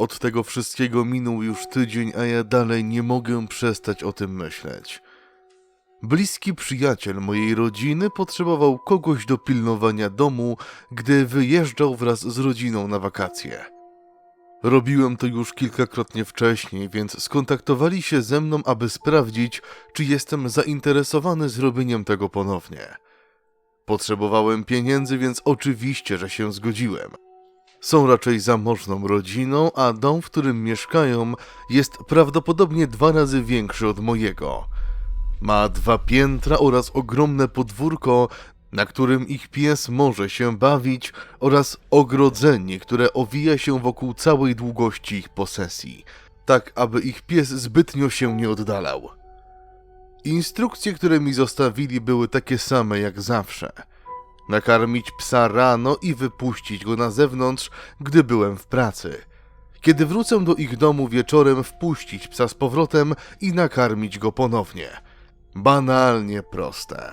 Od tego wszystkiego minął już tydzień, a ja dalej nie mogę przestać o tym myśleć. Bliski przyjaciel mojej rodziny potrzebował kogoś do pilnowania domu, gdy wyjeżdżał wraz z rodziną na wakacje. Robiłem to już kilkakrotnie wcześniej, więc skontaktowali się ze mną, aby sprawdzić, czy jestem zainteresowany zrobieniem tego ponownie. Potrzebowałem pieniędzy, więc oczywiście, że się zgodziłem. Są raczej zamożną rodziną, a dom, w którym mieszkają, jest prawdopodobnie dwa razy większy od mojego. Ma dwa piętra oraz ogromne podwórko, na którym ich pies może się bawić, oraz ogrodzenie, które owija się wokół całej długości ich posesji, tak aby ich pies zbytnio się nie oddalał. Instrukcje, które mi zostawili, były takie same jak zawsze. Nakarmić psa rano i wypuścić go na zewnątrz, gdy byłem w pracy. Kiedy wrócę do ich domu wieczorem, wpuścić psa z powrotem i nakarmić go ponownie. Banalnie proste.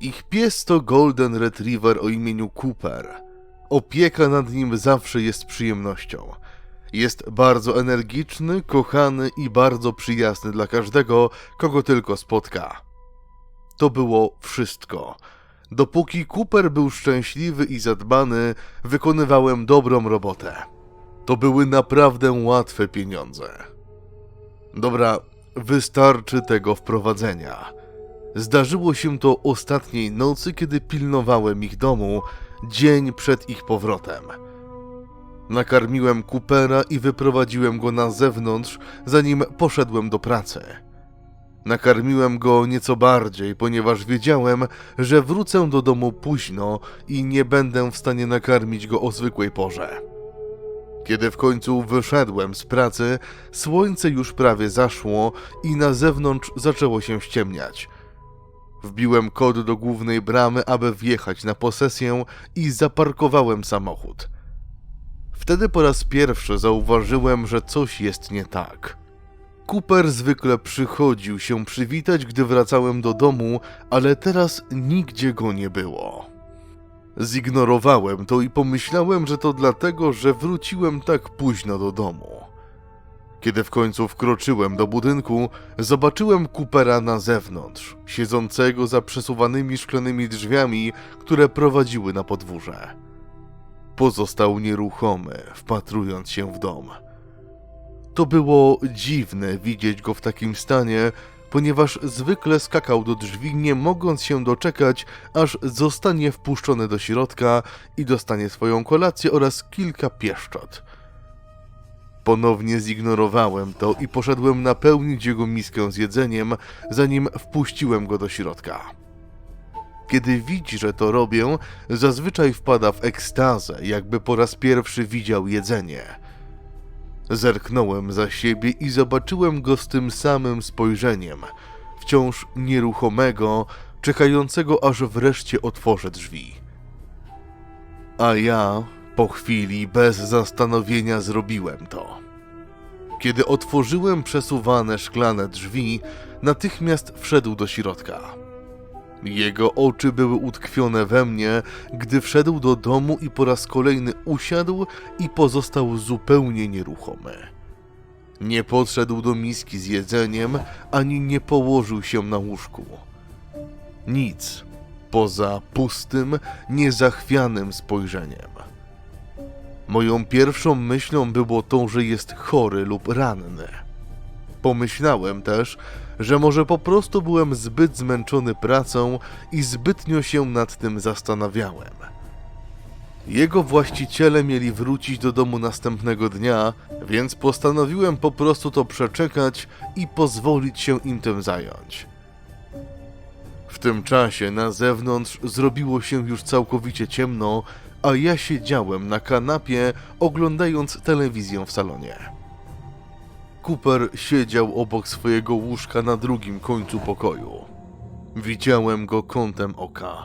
Ich pies to Golden Retriever o imieniu Cooper. Opieka nad nim zawsze jest przyjemnością. Jest bardzo energiczny, kochany i bardzo przyjazny dla każdego, kogo tylko spotka. To było wszystko. Dopóki Cooper był szczęśliwy i zadbany, wykonywałem dobrą robotę. To były naprawdę łatwe pieniądze. Dobra, wystarczy tego wprowadzenia. Zdarzyło się to ostatniej nocy, kiedy pilnowałem ich domu, dzień przed ich powrotem. Nakarmiłem Coopera i wyprowadziłem go na zewnątrz, zanim poszedłem do pracy. Nakarmiłem go nieco bardziej, ponieważ wiedziałem, że wrócę do domu późno i nie będę w stanie nakarmić go o zwykłej porze. Kiedy w końcu wyszedłem z pracy, słońce już prawie zaszło i na zewnątrz zaczęło się ściemniać. Wbiłem kod do głównej bramy, aby wjechać na posesję i zaparkowałem samochód. Wtedy po raz pierwszy zauważyłem, że coś jest nie tak. Cooper zwykle przychodził się przywitać, gdy wracałem do domu, ale teraz nigdzie go nie było. Zignorowałem to i pomyślałem, że to dlatego, że wróciłem tak późno do domu. Kiedy w końcu wkroczyłem do budynku, zobaczyłem Coopera na zewnątrz, siedzącego za przesuwanymi szklanymi drzwiami, które prowadziły na podwórze. Pozostał nieruchomy, wpatrując się w dom. To było dziwne widzieć go w takim stanie, ponieważ zwykle skakał do drzwi, nie mogąc się doczekać, aż zostanie wpuszczony do środka i dostanie swoją kolację oraz kilka pieszczot. Ponownie zignorowałem to i poszedłem napełnić jego miskę z jedzeniem, zanim wpuściłem go do środka. Kiedy widzi, że to robię, zazwyczaj wpada w ekstazę, jakby po raz pierwszy widział jedzenie. Zerknąłem za siebie i zobaczyłem go z tym samym spojrzeniem, wciąż nieruchomego, czekającego aż wreszcie otworzę drzwi. A ja po chwili bez zastanowienia zrobiłem to. Kiedy otworzyłem przesuwane szklane drzwi, natychmiast wszedł do środka. Jego oczy były utkwione we mnie, gdy wszedł do domu i po raz kolejny usiadł i pozostał zupełnie nieruchomy. Nie podszedł do miski z jedzeniem, ani nie położył się na łóżku. Nic poza pustym, niezachwianym spojrzeniem. Moją pierwszą myślą było to, że jest chory lub ranny. Pomyślałem też, że może po prostu byłem zbyt zmęczony pracą i zbytnio się nad tym zastanawiałem. Jego właściciele mieli wrócić do domu następnego dnia, więc postanowiłem po prostu to przeczekać i pozwolić się im tym zająć. W tym czasie na zewnątrz zrobiło się już całkowicie ciemno, a ja siedziałem na kanapie oglądając telewizję w salonie. Cooper siedział obok swojego łóżka na drugim końcu pokoju. Widziałem go kątem oka,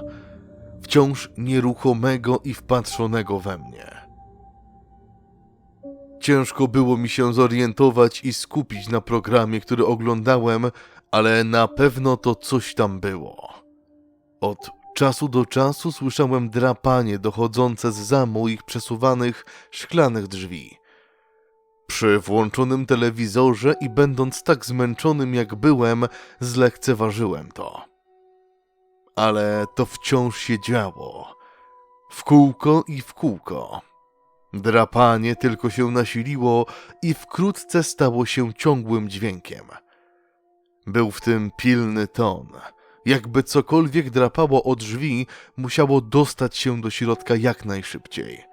wciąż nieruchomego i wpatrzonego we mnie. Ciężko było mi się zorientować i skupić na programie, który oglądałem, ale na pewno to coś tam było. Od czasu do czasu słyszałem drapanie dochodzące z za moich przesuwanych szklanych drzwi. Przy włączonym telewizorze i będąc tak zmęczonym jak byłem, zlekceważyłem to. Ale to wciąż się działo. W kółko i w kółko. Drapanie tylko się nasiliło i wkrótce stało się ciągłym dźwiękiem. Był w tym pilny ton. Jakby cokolwiek drapało o drzwi, musiało dostać się do środka jak najszybciej.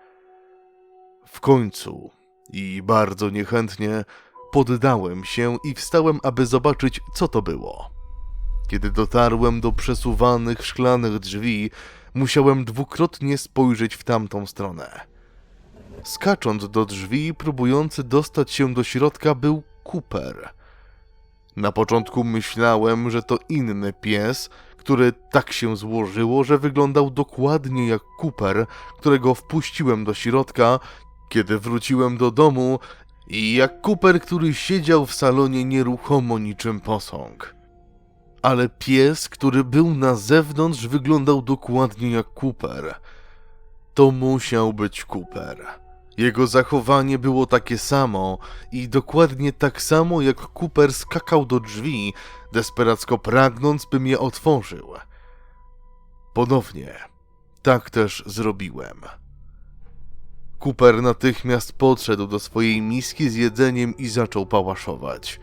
W końcu, i bardzo niechętnie, poddałem się i wstałem, aby zobaczyć, co to było. Kiedy dotarłem do przesuwanych szklanych drzwi, musiałem dwukrotnie spojrzeć w tamtą stronę. Skacząc do drzwi, próbujący dostać się do środka, był Cooper. Na początku myślałem, że to inny pies, który tak się złożyło, że wyglądał dokładnie jak Cooper, którego wpuściłem do środka, kiedy wróciłem do domu, i jak Cooper, który siedział w salonie nieruchomo niczym posąg. Ale pies, który był na zewnątrz, wyglądał dokładnie jak Cooper. To musiał być Cooper. Jego zachowanie było takie samo i dokładnie tak samo jak Cooper skakał do drzwi, desperacko pragnąc, bym je otworzył. Ponownie, tak też zrobiłem. Cooper natychmiast podszedł do swojej miski z jedzeniem i zaczął pałaszować.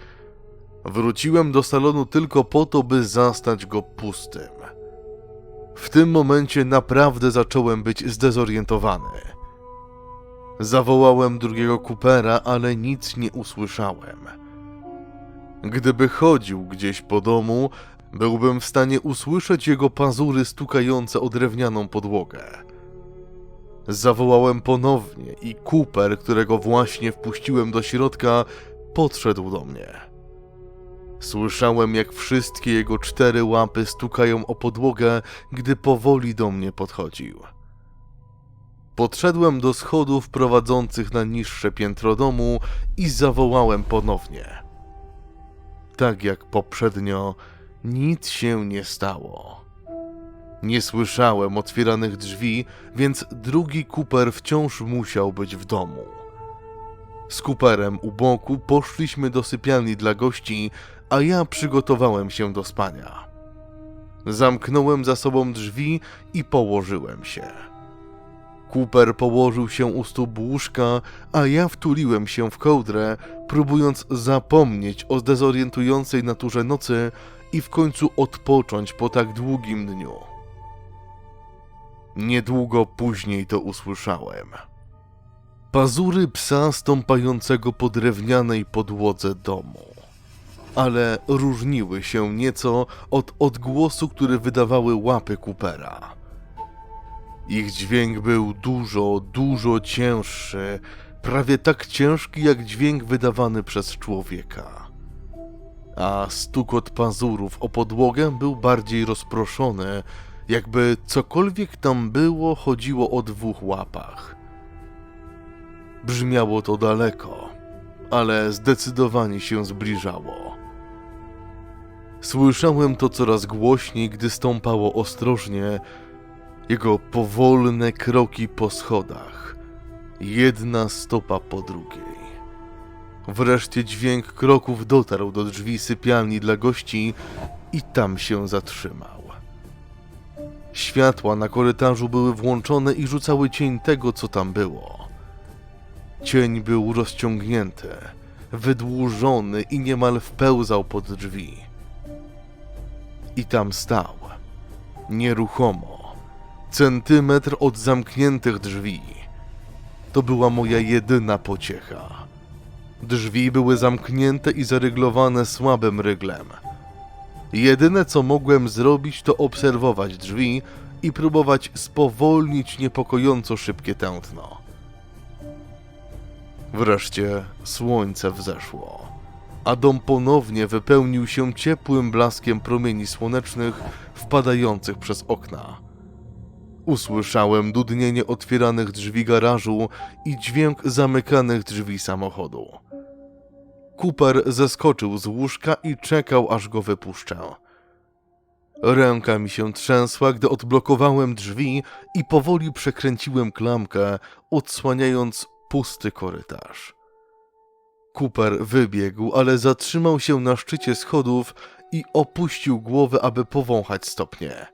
Wróciłem do salonu tylko po to, by zastać go pustym. W tym momencie naprawdę zacząłem być zdezorientowany. Zawołałem drugiego Coopera, ale nic nie usłyszałem. Gdyby chodził gdzieś po domu, byłbym w stanie usłyszeć jego pazury stukające o drewnianą podłogę. Zawołałem ponownie i Cooper, którego właśnie wpuściłem do środka, podszedł do mnie. Słyszałem, jak wszystkie jego cztery łapy stukają o podłogę, gdy powoli do mnie podchodził. Podszedłem do schodów prowadzących na niższe piętro domu i zawołałem ponownie. Tak jak poprzednio, nic się nie stało. Nie słyszałem otwieranych drzwi, więc drugi Cooper wciąż musiał być w domu. Z Cooperem u boku poszliśmy do sypialni dla gości, a ja przygotowałem się do spania. Zamknąłem za sobą drzwi i położyłem się. Cooper położył się u stóp łóżka, a ja wtuliłem się w kołdrę, próbując zapomnieć o zdezorientującej naturze nocy i w końcu odpocząć po tak długim dniu. Niedługo później to usłyszałem. Pazury psa stąpającego po drewnianej podłodze domu. Ale różniły się nieco od odgłosu, który wydawały łapy Coopera. Ich dźwięk był dużo, dużo cięższy, prawie tak ciężki jak dźwięk wydawany przez człowieka. A stukot pazurów o podłogę był bardziej rozproszony, jakby cokolwiek tam było chodziło o dwóch łapach. Brzmiało to daleko, ale zdecydowanie się zbliżało. Słyszałem to coraz głośniej, gdy stąpało ostrożnie, jego powolne kroki po schodach, jedna stopa po drugiej. Wreszcie dźwięk kroków dotarł do drzwi sypialni dla gości i tam się zatrzymał. Światła na korytarzu były włączone i rzucały cień tego, co tam było. Cień był rozciągnięty, wydłużony i niemal wpełzał pod drzwi. I tam stał, nieruchomo, centymetr od zamkniętych drzwi. To była moja jedyna pociecha. Drzwi były zamknięte i zaryglowane słabym ryglem. Jedyne co mogłem zrobić, to obserwować drzwi i próbować spowolnić niepokojąco szybkie tętno. Wreszcie słońce wzeszło, a dom ponownie wypełnił się ciepłym blaskiem promieni słonecznych wpadających przez okna. Usłyszałem dudnienie otwieranych drzwi garażu i dźwięk zamykanych drzwi samochodu. Cooper zeskoczył z łóżka i czekał, aż go wypuszczę. Ręka mi się trzęsła, gdy odblokowałem drzwi i powoli przekręciłem klamkę, odsłaniając pusty korytarz. Cooper wybiegł, ale zatrzymał się na szczycie schodów i opuścił głowę, aby powąchać stopnie.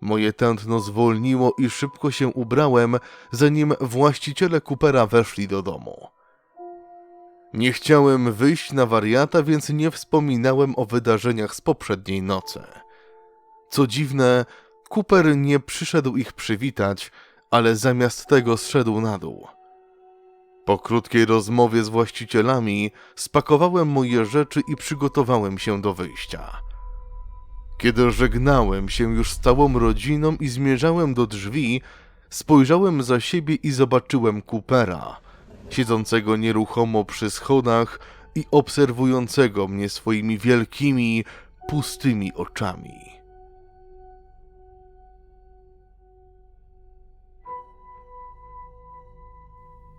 Moje tętno zwolniło i szybko się ubrałem, zanim właściciele Coopera weszli do domu. Nie chciałem wyjść na wariata, więc nie wspominałem o wydarzeniach z poprzedniej nocy. Co dziwne, Cooper nie przyszedł ich przywitać, ale zamiast tego zszedł na dół. Po krótkiej rozmowie z właścicielami spakowałem moje rzeczy i przygotowałem się do wyjścia. Kiedy żegnałem się już z całą rodziną i zmierzałem do drzwi, spojrzałem za siebie i zobaczyłem Coopera, siedzącego nieruchomo przy schodach i obserwującego mnie swoimi wielkimi, pustymi oczami.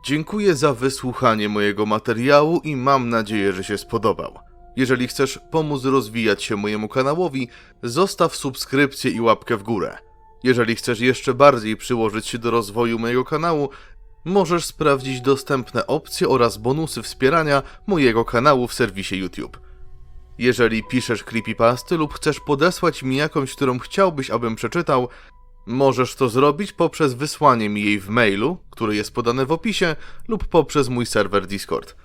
Dziękuję za wysłuchanie mojego materiału i mam nadzieję, że się spodobał. Jeżeli chcesz pomóc rozwijać się mojemu kanałowi, zostaw subskrypcję i łapkę w górę. Jeżeli chcesz jeszcze bardziej przyłożyć się do rozwoju mojego kanału, możesz sprawdzić dostępne opcje oraz bonusy wspierania mojego kanału w serwisie YouTube. Jeżeli piszesz creepypasty lub chcesz podesłać mi jakąś, którą chciałbyś, abym przeczytał, możesz to zrobić poprzez wysłanie mi jej w mailu, który jest podany w opisie, lub poprzez mój serwer Discord.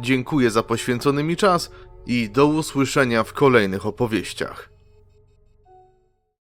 Dziękuję za poświęcony mi czas i do usłyszenia w kolejnych opowieściach.